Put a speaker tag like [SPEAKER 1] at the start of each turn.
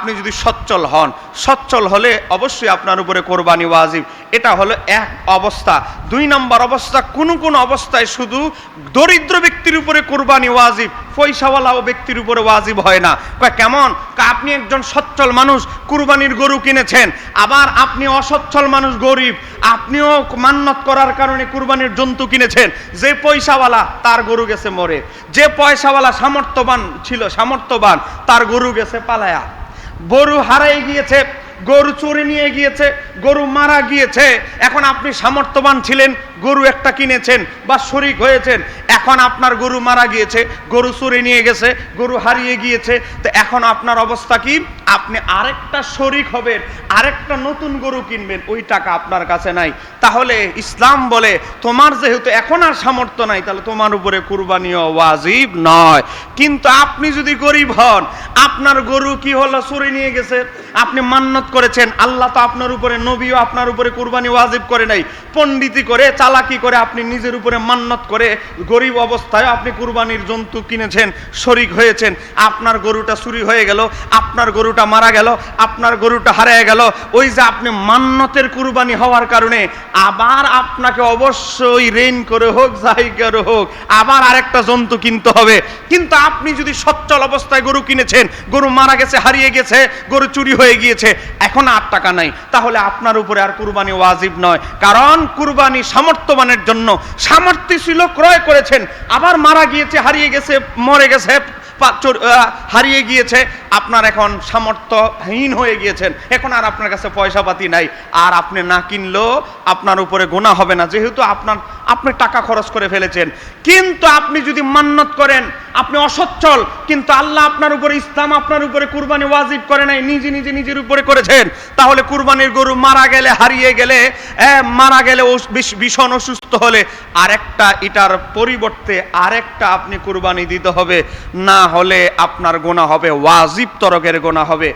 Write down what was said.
[SPEAKER 1] আপনি যদি সচ্ছল হন, সচ্ছল হলে অবশ্যই আপনার উপরে কোরবানি ওয়াজিব। এটা হলো এক অবস্থা। দুই নম্বর অবস্থা, কোন কোন অবস্থায় শুধু দরিদ্র ব্যক্তির উপরে কোরবানি ওয়াজিব পয়সাওয়ালা ও ব্যক্তির উপরে ওয়াজিব হয় না। কেমন? আপনি একজন সচ্ছল মানুষ, কুরবানির গরু কিনেছেন, আবার আপনি অসচ্ছল মানুষ, গরিব। আপনিও মান্নত করার কারণে কুরবানির জন্তু কিনেছেন। যে পয়সাওয়ালা, তার গরু গেছে মরে। যে পয়সাওয়ালা সামর্থ্যবান ছিল, সামর্থ্যবান, তার গরু গেছে পালায়া। গরু হারাই গিয়েছে। গরু চুরি নিয়ে গিয়েছে, গরু মারা গিয়েছে। এখন আপনি সামর্থ্যবান ছিলেন, গরু একটা কিনেছেন বা শরিক হয়েছেন। এখন আপনার গরু মারা গিয়েছে, গরু চুরি নিয়ে গেছে, গরু হারিয়ে গিয়েছে। তো এখন আপনার অবস্থা কি? আপনি আরেকটা শরিক হবেন, আরেকটা নতুন গরু কিনবেন, ওই টাকা আপনার কাছে নাই। তাহলে ইসলাম বলে, তোমার যেহেতু এখন আর সামর্থ্য নাই, তাহলে তোমার উপরে কুরবানিও ওয়াজিব নয়। কিন্তু আপনি যদি গরিব হন, আপনার গরু কি হলো? চুরি নিয়ে গেছে। আপনি মান্নত করেছেন। আল্লাহ তো আপনার উপরে, নবীও আপনার উপরে কুরবানি ওয়াজিব করে নাই। পণ্ডিতি করে, চালাকি করে আপনি নিজের উপরে মান্নত করে গরিব অবস্থায় আপনি কুরবানির জন্তু কিনেছেন, শরিক হয়েছেন। আপনার গরুটা চুরি হয়ে গেল, আপনার গরুটা মারা গেল, আপনার গরুটা হারিয়ে গেল। ওই যে আপনি মান্নতের কুরবানি হওয়ার কারণে আবার আপনাকে অবশ্যই রেন করে হোক, যাই করে হোক, আবার আরেকটা জন্তু কিনতে হবে। কিন্তু আপনি যদি সচ্ছল অবস্থায় গরু কিনেছেন, গরু মারা গেছে, হারিয়ে গেছে, গরু চুরি হয়ে গিয়েছে এখন আর টাকা নাই। তাহলে আপনার উপরে আর কুরবানি ওয়াজিব নয়। কারণ কুরবানি সামর্থ্যবানের জন্য সামর্থ্য ছিল ক্রয় করেছেন। আবার মারা গিয়েছে, হারিয়ে গেছে, মরে গেছে হারিয়ে গিয়েছে। আপনার এখন সামর্থ্যহীন হয়ে গিয়েছেন। এখন আর আপনার কাছে পয়সা পাতি নাই। আর আপনি না কিনলেও আপনার উপরে গোনা হবে না। যেহেতু আপনার আপনি টাকা খরচ করে ফেলেছেন। কিন্তু আপনি যদি মান্নত করেন, আপনি অসচ্ছল, কিন্তু আল্লাহ আপনার উপরে, ইসলাম আপনার উপরে কুরবানি ওয়াজিব করে নাই, নিজে নিজে, নিজের উপরে করেছেন, তাহলে কুরবানির গরু মারা গেলে, হারিয়ে গেলে মারা গেলে ভীষণ অসুস্থ হলে, আরেকটা এটার পরিবর্তে আরেকটা আপনি কুরবানি দিতে হবে, না হলে আপনার গোনা হবে, ওয়াজিব তরকের গোনা হবে।